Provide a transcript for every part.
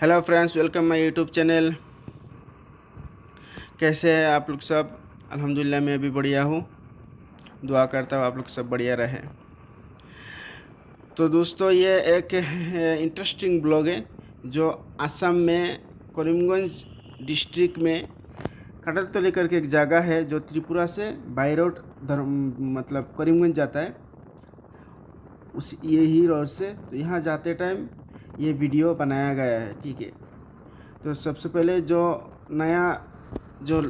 Hello friends, welcome my YouTube channel. कैसे हैं आप लोग सब? अल्हम्दुलिल्लाह, मैं भी बढ़िया हूँ। दुआ करता हूँ आप लोग सब बढ़िया रहे। तो दोस्तों, ये एक इंटरेस्टिंग ब्लॉग है, जो असम में करीमगंज डिस्ट्रिक्ट में कटर कटरतली करके एक जगह है, जो त्रिपुरा से बाई रोड मतलब करीमगंज जाता है। उस यही रोड से तो यहाँ जाते टाइम ये वीडियो बनाया गया है, ठीक है। तो सबसे पहले जो नया, जो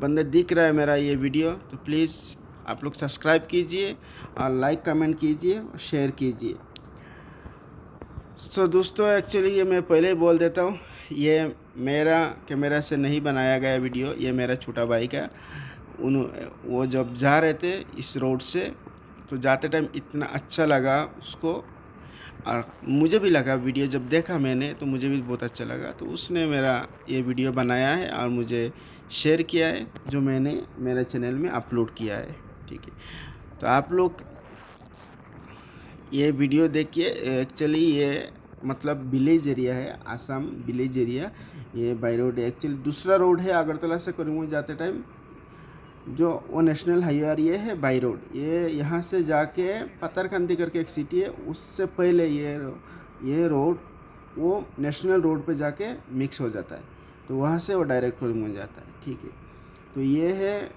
बंदे दिख रहा है मेरा ये वीडियो तो प्लीज़ आप लोग सब्सक्राइब कीजिए और लाइक कमेंट कीजिए और शेयर कीजिए। सो दोस्तों एक्चुअली ये मैं पहले ही बोल देता हूँ, ये मेरा कैमरा से नहीं बनाया गया वीडियो, ये मेरा छोटा भाई का। उन, वो जब जा रहे थे इस रोड से तो जाते टाइम इतना अच्छा लगा उसको और मुझे भी लगा वीडियो जब देखा मैंने तो मुझे भी बहुत अच्छा लगा। तो उसने मेरा ये वीडियो बनाया है और मुझे शेयर किया है, जो मैंने मेरे चैनल में अपलोड किया है, ठीक है। तो आप लोग ये वीडियो देखिए एक्चुअली ये मतलब विलेज एरिया है आसाम विलेज एरिया ये बाई रोड है। एक्चुअली दूसरा रोड है, अगरतला से करीमगंज जाते टाइम जो वो नेशनल हाईवे ये है बाई रोड, ये यहाँ से जाके पत्थरकंदी करके एक सिटी है, उससे पहले ये ये रोड वो नेशनल रोड पे जाके मिक्स हो जाता है। तो वहाँ से वो डायरेक्ट करीमगंज जाता है, ठीक है। तो ये है,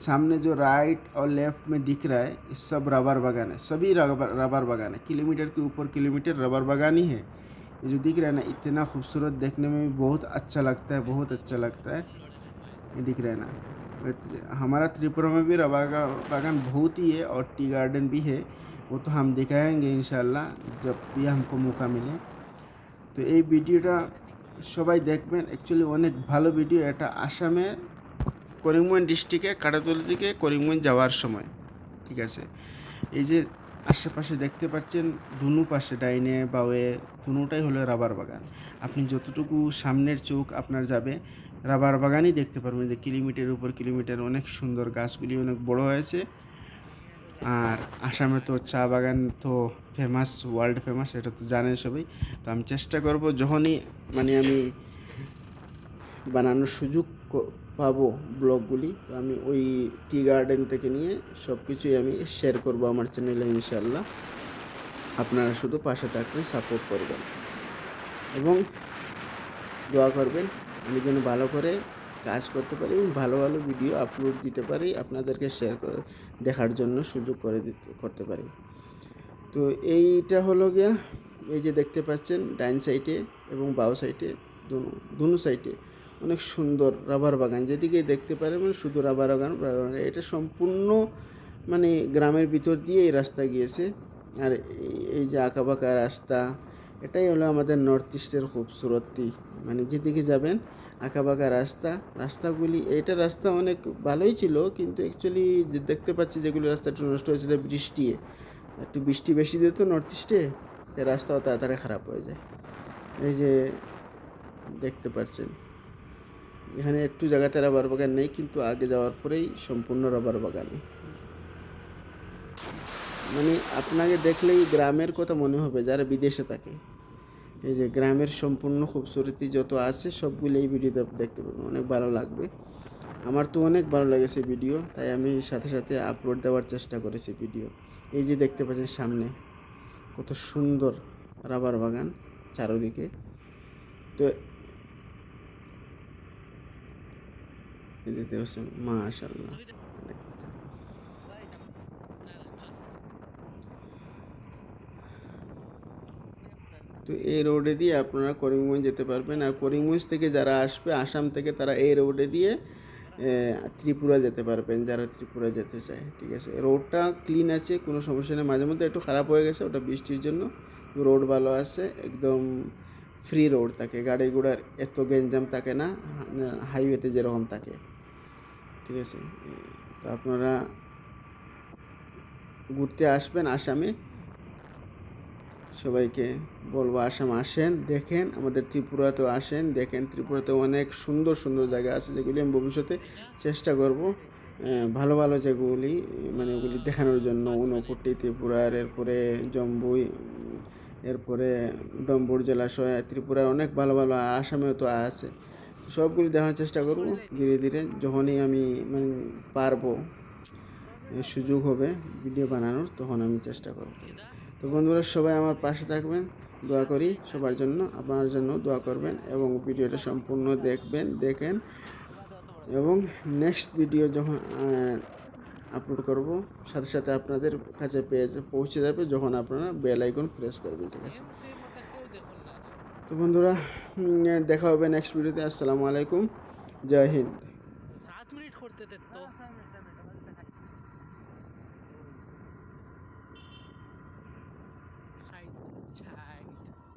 सामने जो राइट और लेफ़्ट में दिख रहा है, ये सब रबर बागान है, सभी रबर रबर बागान है। किलोमीटर के ऊपर किलोमीटर रबर बागान ही है। ये जो दिख रहा है ना, इतना खूबसूरत देखने में भी बहुत अच्छा लगता है, बहुत अच्छा लगता है। ये दिख रहा है ना। हमारा त्रिपुरा में भी रबर का बागान बहुत ही है और टी गार्डन भी है वो तो हम दिखाएंगे इन जब भी हमको मौका मिले তো এই ভিডিওটা সবাই দেখবেন অ্যাকচুয়ালি অনেক ভালো ভিডিও এটা আসামের করিমগঞ্জ ডিস্ট্রিক্টে কাটাতলি থেকে করিমগঞ্জ যাওয়ার সময় ঠিক আছে এই যে আশেপাশে দেখতে পাচ্ছেন দুনু পাশে ডাইনে বাওয়ে দুনুটাই হলো রাবার বাগান আপনি যতটুকু সামনের চোখ আপনার যাবে রাবার বাগানই দেখতে পারবেন যে কিলোমিটার উপর কিলোমিটার অনেক সুন্দর গাছগুলি অনেক বড় হয়েছে। আর আসামে তো চা বাগান তো ফেমাস ওয়ার্ল্ড ফেমাস এটা তো জানেন সবাই। তো আমি চেষ্টা করব যখনই মানে আমি বানানোর সুযোগ পাবো ব্লগগুলি, তো আমি ওই টি গার্ডেন থেকে নিয়ে সব কিছুই আমি শেয়ার করব আমার চ্যানেলে ইনশাল্লাহ আপনারা শুধু পাশে থাকবেন সাপোর্ট করবেন। এবং দোয়া করবেন আমি যেন ভালো করে কাজ করতে পারি এবং ভালো ভালো ভিডিও আপলোড দিতে পারি, আপনাদেরকে শেয়ার করে, দেখার জন্য সুযোগ করে দিতে, করতে পারি। তো এইটা হলো গিয়া, এই যে দেখতে পাচ্ছেন ডাইন সাইডে এবং বাও সাইডে দুনো দুনো সাইডে অনেক সুন্দর রাবার বাগান। যেদিকে দেখতে পারবেন শুধু রাবার বাগান। এটা সম্পূর্ণ মানে গ্রামের ভিতর দিয়ে এই রাস্তা গিয়েছে। আর এই- যে আঁকাবাঁকা রাস্তা এটাই হলো আমাদের নর্থ ইস্টের খুবসুরতি মানে যেদিকে যাবেন, আঁকাবাঁকা রাস্তা, রাস্তাগুলি, এটা রাস্তা অনেক ভালোই ছিল, কিন্তু অ্যাকচুয়ালি যে দেখতে পাচ্ছি যেগুলো রাস্তা একটু নষ্ট হয়েছিল বৃষ্টি। একটু বৃষ্টি বেশি দিত নর্থ ইস্টে রাস্তাও তাড়াতাড়ি খারাপ হয়ে যায়। এই যে দেখতে পাচ্ছেন, এখানে একটু জায়গাতে রাবার বাগান নেই, কিন্তু আগে যাওয়ার পরেই সম্পূর্ণ রাবার বাগানে মানে আপনাকে দেখলেই গ্রামের কথা মনে হবে, যারা বিদেশে থাকে। এই যে গ্রামের সম্পূর্ণ খুবসুরতি যত আছে, সবগুলো এই ভিডিওতে দেখতে পাবেন অনেক ভালো লাগবে। আমার তো অনেক ভালো লেগেছে ভিডিও, তাই আমি সাথে সাথে আপলোড দেওয়ার চেষ্টা করেছি ভিডিও। এই যে দেখতে পাচ্ছেন সামনে, কত সুন্দর রাবার বাগান চারোদিকে। তো দেখতে পাচ্ছেন মাশাল্লাহ দেখতে পাচ্ছেন। তো এই রোডে দিয়ে আপনারা করিমগঞ্জ যেতে পারবেন। আর করিমগঞ্জ থেকে যারা আসবে, আসাম থেকে তারা এই রোডে দিয়ে ত্রিপুরা যেতে পারবেন, যারা ত্রিপুরা যেতে চায়। ঠিক আছে? রোডটা ক্লিন আছে, কোনো সমস্যা নেই। মাঝে মধ্যে একটু খারাপ হয়ে গেছে, ওটা বৃষ্টির জন্য। রোড ভালো আছে, একদম ফ্রি রোড থাকে। গাড়ি ঘোড়ার এত গেঞ্জাম থাকে না, হাইওয়েতে যেরকম থাকে। ঠিক আছে? তো আপনারা ঘুরতে আসবেন আসামে। সবাইকে বলব আসাম আসেন, দেখেন, আমাদের ত্রিপুরাতেও আসেন, দেখেন ত্রিপুরাতে অনেক সুন্দর সুন্দর জায়গা আছে যেগুলি আমি ভবিষ্যতে চেষ্টা করব ভালো ভালো যেগুলি মানে ওগুলি দেখানোর জন্য ঊনকোটি ত্রিপুরার এরপরে জম্বুই, এরপরে ডম্বুর জলাশয়, ত্রিপুরার অনেক ভালো ভালো আসামেও তো আর আছে। সবগুলি দেখানোর চেষ্টা করব, ধীরে ধীরে যখনই আমি মানে পারব, সুযোগ হবে, ভিডিও বানানোর, তখন আমি চেষ্টা করব। তো বন্ধুরা, সবাই আমার পাশে থাকবেন। দোয়া করি সবার জন্য, আপনার জন্য দোয়া করবেন এবং ভিডিওটা সম্পূর্ণ দেখবেন, দেখেন। এবং নেক্সট ভিডিও যখন আপলোড করব, সাথে সাথে আপনাদের কাছে পেয়ে পৌঁছে যাবে যখন আপনারা বেল আইকন প্রেস করবেন, ঠিক আছে? তো বন্ধুরা দেখা হবে নেক্সট ভিডিওতে আসসালামু আলাইকুম। জয় হিন্দ। tagged.